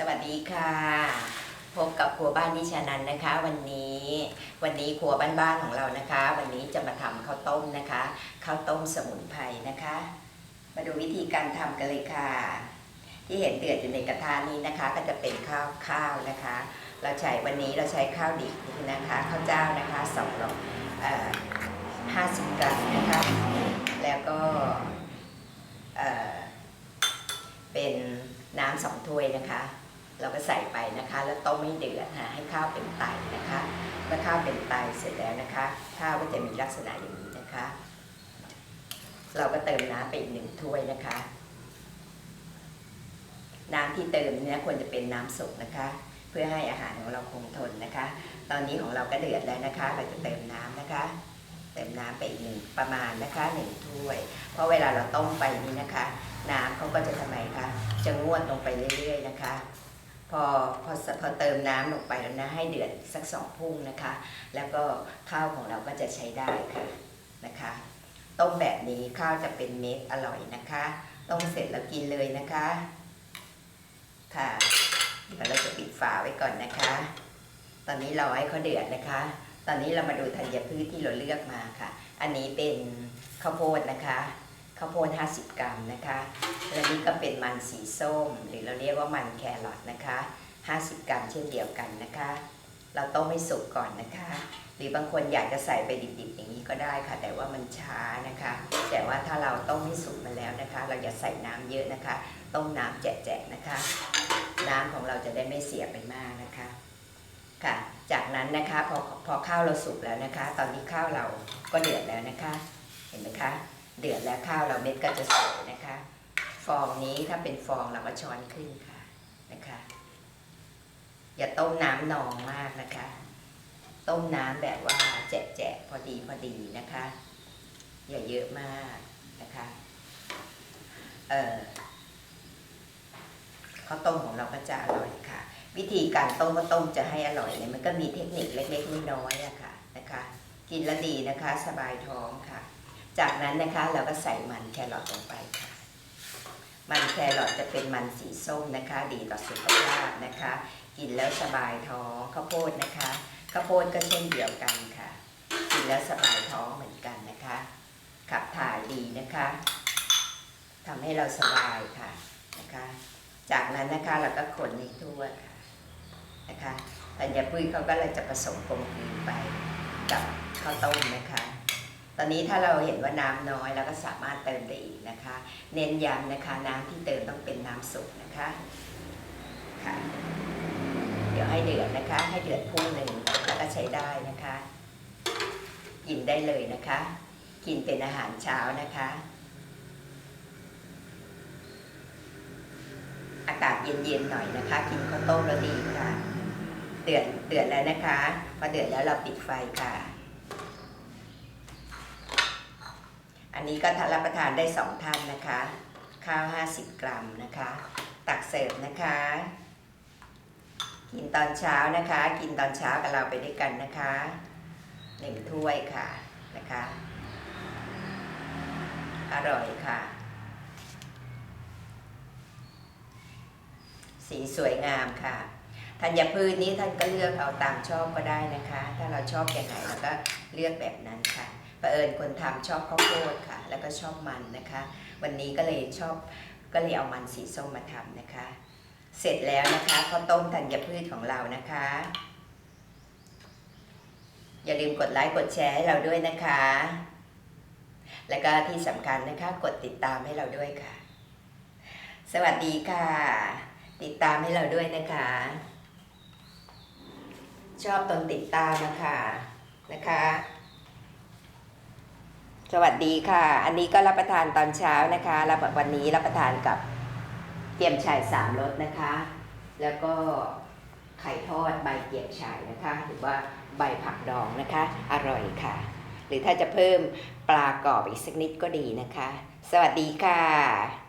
สวัสดีค่ะ พบกับครัวบ้านนิชานันนะคะ วันนี้วันนี้ครัวบ้านๆของเรานะคะ วันนี้จะมาทำข้าวต้มนะคะข้าวต้มสมุนไพรนะคะ มาดูวิธีการทำกันเลยค่ะ ที่เห็นเดือดอยู่ในกระทะนี้นะคะ ก็จะเป็นข้าวข้าวนะคะ เราใช้วันนี้เราใช้ข้าวดิบนะคะข้าวเจ้านะคะสองร้อยห้าสิบกรัมนะคะ แล้วก็เเป็นน้ำสองถ้วยนะคะ เราก็ใส่ไปนะคะ แล้วต้มให้เดือดค่ะให้ข้าวเป็นไตนะคะเมื่อข้าวเป็นไตเสร็จแล้วนะคะ ข้าวก็จะมีลักษณะอย่างนี้นะคะ เราก็เติมน้ำไปอีกหนึ่งถ้วยนะคะ น้ำที่เติมเนี่ยควรจะเป็นน้ำสุกนะคะ เพื่อให้อาหารของเราคงทนนะคะ ตอนนี้ของเราก็เดือดแล้วนะคะ เราจะเติมน้ำนะคะเติมน้ำไปอีกหนึ่งประมาณนะคะหนึ่งถ้วย เพราะเวลาเราต้มไปนี่นะคะ น้ำเขาก็จะทำไมคะจะงวดลงไปเรื่อยๆนะคะ พอพอพอเติมน้ำลงไปแล้วนะให้เดือดสักสองพุ่งนะคะ แล้วก็ข้าวของเราก็จะใช้ได้ค่ะนะคะต้มแบบนี้ข้าวจะเป็นเม็ดอร่อยนะคะต้มเสร็จแล้วกินเลยนะคะ ค่ะเดี๋ยวเราจะปิดฝาไว้ก่อนนะคะ ตอนนี้เราให้เขาเดือดนะคะ ตอนนี้เรามาดูธัญพืชที่เราเลือกมาค่ะ อันนี้เป็นข้าวโพดนะคะ ข้าวโพด50 กรัมนะคะและนี่ก็เป็นมันสีส้ม หรือเราเรียกว่ามันแครอทนะคะ 50 กรัมเช่นเดียวกันนะคะ เราต้มให้สุกก่อนนะคะ หรือบางคนอยากจะใส่ไปดิบๆอย่างนี้ก็ได้ค่ะ แต่ว่ามันช้านะคะ แต่ว่าถ้าเราต้มให้สุกมาแล้วนะคะ เราอย่าใส่น้ำเยอะนะคะ ต้มน้ำแจะๆนะคะ น้ำของเราจะได้ไม่เสียไปมากนะคะค่ะ จากนั้นนะคะพอพอข้าวเราสุกแล้วนะคะ ตอนนี้ข้าวเราก็เดือดแล้วนะคะ เห็นไหมคะ เดือดแล้วข้าวเราเม็ดก็จะสวยนะคะ ฟองนี้ถ้าเป็นฟองเราก็ช้อนขึ้นค่ะนะคะ อย่าต้มน้ำนองมากนะคะ ต้มน้ำแบบว่าแจะ ๆ พอดีพอดีนะคะ อย่าเยอะมากนะคะเออข้าวต้มของเราก็จะอร่อยค่ะ วิธีการต้มข้าวต้มจะให้อร่อยเนี่ยมันก็มีเทคนิคเล็กๆน้อยๆอะค่ะนะคะ กินแล้วดีนะคะ สบายท้องค่ะ จากนั้นนะคะเราก็ใส่มันแครอทลงไปค่ะ มันแครอทจะเป็นมันสีส้มนะคะ ดีต่อสุขภาพนะคะ กินแล้วสบายท้องข้าวโพดนะคะข้าวโพดก็เช่นเดียวกันค่ะ กินแล้วสบายท้องเหมือนกันนะคะ ขับถ่ายดีนะคะทำให้เราสบายค่ะนะคะ จากนั้นนะคะเราก็คนให้ทั่วค่ะนะคะธัญพืชเขาก็เลยจะผสมกลมกลืนไปกับข้าวต้มนะคะ ตอนนี้ถ้าเราเห็นว่าน้ำน้อยเราก็สามารถเติมได้อีกนะคะ เน้นย้ำนะคะน้ำที่เติมต้องเป็นน้ำสุกนะคะค่ะเดี๋ยวให้เดือดนะคะ ให้เดือดพุ่งหนึ่งแล้วก็ใช้ได้นะคะ กินได้เลยนะคะ กินเป็นอาหารเช้านะคะอากาศเย็นๆหน่อยนะคะ กินข้าวต้มแล้วดีค่ะ เดือดเดือดแล้วนะคะ พอเดือดแล้วเราปิดไฟค่ะ อันนี้ก็ทานรับประทานได้สองท่านนะคะ ข้าว 50 กรัมนะคะ ตักเสิร์ฟนะคะ กินตอนเช้านะคะ กินตอนเช้ากับเราไปด้วยกันนะคะหนึ่งถ้วยค่ะนะคะ อร่อยค่ะ สีสวยงามค่ะธัญพืชนี้ท่านก็เลือกเอาตามชอบก็ได้นะคะ ถ้าเราชอบอย่างไหนเราก็เลือกแบบนั้นค่ะ ประเอิญคนทำชอบข้าวโพดค่ะ แล้วก็ชอบมันนะคะ วันนี้ก็เลยชอบก็เลยเอามันสีส้มมาทำนะคะ เสร็จแล้วนะคะข้าวต้มธัญพืชของเรานะคะ อย่าลืมกดไลค์กดแชร์ให้เราด้วยนะคะ แล้วก็ที่สำคัญนะคะกดติดตามให้เราด้วยค่ะ สวัสดีค่ะ ติดตามให้เราด้วยนะคะ ชอบตนติดตามนะคะนะคะ สวัสดีค่ะ อันนี้ก็รับประทานตอนเช้านะคะ รับวันนี้รับประทานกับเตรียมชายสามรสนะคะ แล้วก็ไข่ทอดใบเกี๊ยวฉ่ายนะคะ หรือว่าใบผักดองนะคะ อร่อยค่ะ หรือถ้าจะเพิ่มปลากรอบอีกสักนิดก็ดีนะคะ สวัสดีค่ะ